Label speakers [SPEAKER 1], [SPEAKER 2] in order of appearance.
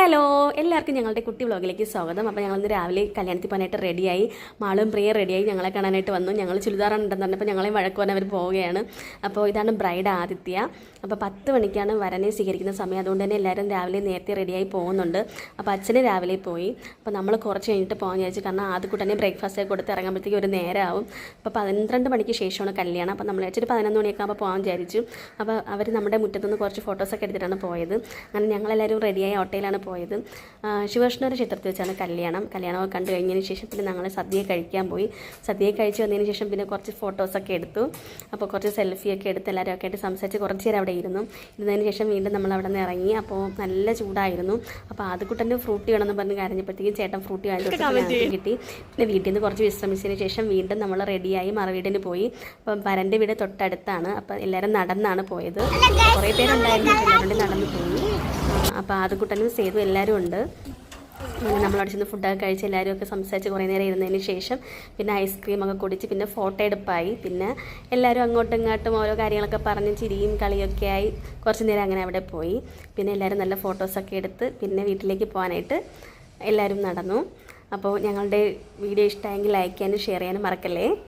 [SPEAKER 1] Hello എല്ലാവർക്കും ഞങ്ങളുടെ കുട്ടി വ്ളോഗിലേക്ക് സ്വാഗതം. അപ്പോൾ ഞങ്ങളിന്ന് രാവിലെ കല്യാണത്തിൽ പോകാനായിട്ട് റെഡിയായി. മാളും പ്രിയ റെഡിയായി ഞങ്ങളെ കാണാനായിട്ട് വന്നു. ഞങ്ങൾ ചുരിദാറുണ്ടെന്ന് പറഞ്ഞപ്പോൾ ഞങ്ങളെ വഴക്കുവാൻ അവർ പോവുകയാണ്. അപ്പോൾ ഇതാണ് ബ്രൈഡ് ആദിത്യ. അപ്പോൾ പത്ത് മണിക്കാണ് വരനെ സ്വീകരിക്കുന്ന സമയം. അതുകൊണ്ട് തന്നെ എല്ലാവരും രാവിലെ നേരത്തെ റെഡിയായി പോകുന്നുണ്ട്. അപ്പോൾ അച്ഛന് രാവിലെ പോയി. അപ്പോൾ നമ്മൾ കുറച്ച് കഴിഞ്ഞിട്ട് പോകാൻ വിചാരിച്ചു കാരണം ആദ്യക്കൂട്ടനെ ബ്രേക്ക്ഫാസ്റ്റ് കൊടുത്ത് ഇറങ്ങുമ്പോഴത്തേക്ക് ഒരു നേരമാവും അപ്പോൾ പന്ത്രണ്ട് മണിക്ക് ശേഷമാണ് കല്യാണം. അപ്പോൾ നമ്മൾ വെച്ചിട്ട് പതിനൊന്ന് മണിയൊക്കെ പോകാൻ വിചാരിച്ചു. അപ്പോൾ അവർ നമ്മുടെ മുറ്റത്തുനിന്ന് കുറച്ച് ഫോട്ടോസൊക്കെ എടുത്തിട്ടാണ് പോയത്. അങ്ങനെ ഞങ്ങളെല്ലാവരും റെഡിയായി ഓട്ടോയിലാണ് പോയത്. ശിവകൃഷ്ണന്റെ ചിത്രത്തിൽ വെച്ചാണ് കല്യാണം. കല്യാണമൊക്കെ കണ്ടു കഴിഞ്ഞതിന് ശേഷം പിന്നെ ഞങ്ങൾ സദ്യ കഴിക്കാൻ പോയി. സദ്യ കഴിച്ച് വന്നതിന് ശേഷം പിന്നെ കുറച്ച് ഫോട്ടോസൊക്കെ എടുത്തു. അപ്പോൾ കുറച്ച് സെൽഫിയൊക്കെ എടുത്ത് എല്ലാവരും ഒക്കെ ആയിട്ട് സംസാരിച്ച് കുറച്ച് നേരം അവിടെ ഇരുന്നു. ഇരുന്നതിന് ശേഷം വീണ്ടും നമ്മൾ അവിടെ നിന്ന് ഇറങ്ങി. അപ്പോൾ നല്ല ചൂടായിരുന്നു. അപ്പോൾ ആദ്യക്കുട്ടന്റെ ഫ്രൂട്ടി വേണമെന്ന് പറഞ്ഞ് കരഞ്ഞപ്പോഴത്തേക്കും ചേട്ടൻ ഫ്രൂട്ടി വാങ്ങി കിട്ടി. പിന്നെ വീട്ടിൽ നിന്ന് കുറച്ച് വിശ്രമിച്ചതിന് ശേഷം വീണ്ടും നമ്മൾ റെഡിയായി മറവീടിന് പോയി. അപ്പം വരന്റെ വീട് തൊട്ടടുത്താണ്. അപ്പോൾ എല്ലാവരും നടന്നാണ് പോയത്. കുറേ പേരുണ്ടായിരുന്നു. എല്ലാവരും നടന്നു പോയി. അപ്പോൾ ആദ്യക്കുട്ടനും സേതു എല്ലാവരും ഉണ്ട്. നമ്മൾ നമ്മളവിടെ ചെന്ന് ഫുഡൊക്കെ കഴിച്ച് എല്ലാവരും ഒക്കെ സംസാരിച്ച് കുറേ നേരം ഇരുന്നതിന് ശേഷം പിന്നെ ഐസ്ക്രീം ഒക്കെ കുടിച്ച് പിന്നെ ഫോട്ടോ എടുപ്പായി. പിന്നെ എല്ലാവരും അങ്ങോട്ടും ഇങ്ങോട്ടും ഓരോ കാര്യങ്ങളൊക്കെ പറഞ്ഞ് ചിരിയും കളിയൊക്കെ ആയി കുറച്ച് നേരം അങ്ങനെ അവിടെ പോയി. പിന്നെ എല്ലാവരും നല്ല ഫോട്ടോസൊക്കെ എടുത്ത് പിന്നെ വീട്ടിലേക്ക് പോകാനായിട്ട് എല്ലാവരും നടന്നു. അപ്പോൾ ഞങ്ങളുടെ വീഡിയോ ഇഷ്ടമായെങ്കിൽ ലൈക്ക് ചെയ്യാനും ഷെയർ ചെയ്യാനും മറക്കല്ലേ?